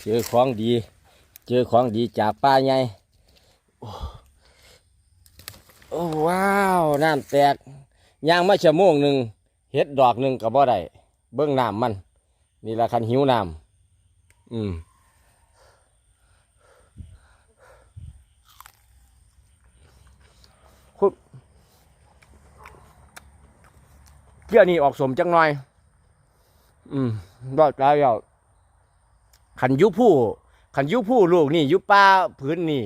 เจอของดี เจอของดีจากป้าไงโอ้โอ้ว้าว น้ำแตกย่างมาชั่วโมงหนึ่งเฮ็ดดอกหนึ่งก็บ่ได้เบิ้องน้ำมัน นี่ละคันหิวน้ำอืมคุณ เกี่ยวนี่ออกสมจังหน่อย อืมรอดแล้วขันยุผู้ขันยุผู้ลูกนี่ ยุป้าพื้นนี่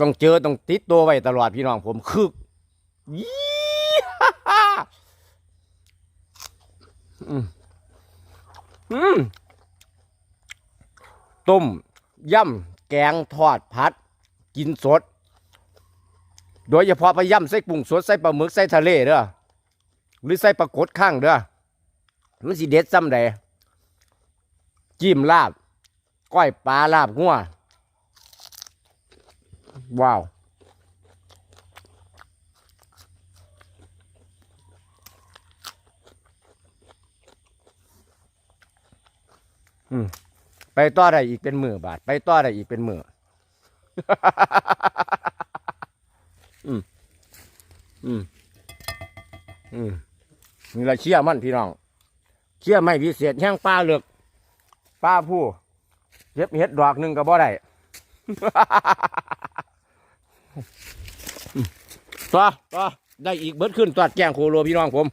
ต้องเจอต้องติดตัวไว้ตลอดพี่น้องผมคือยี่ฮ่าฮ่าอืมอืมต้มย่ำแกงทอดผัด กินสด โดยเฉพาะไปย่ำใส่กุ้งสดใส่ปลาหมึกใส่ทะเลเด้อหรือใส่ปลากดข้างเด้อมันสิเด็ดซ้ำใดจิ้มลาบ ก้อยปลาลาบงัวว้าวอืมไปต่อได้อีกเป็นมือบาท ไปต่อได้อีกเป็นม อืม อืมนี่ละเชี่ยมันพี่น้องเชี่ยไม่พิเศษแห้งป้าเหลือกป้าผู้เย็บเห็ดดอกหนึ่งก็บ่ได้ต่อต่อได้อีกเบิดขึ้นตอดแกงโคโลพี่น้องผม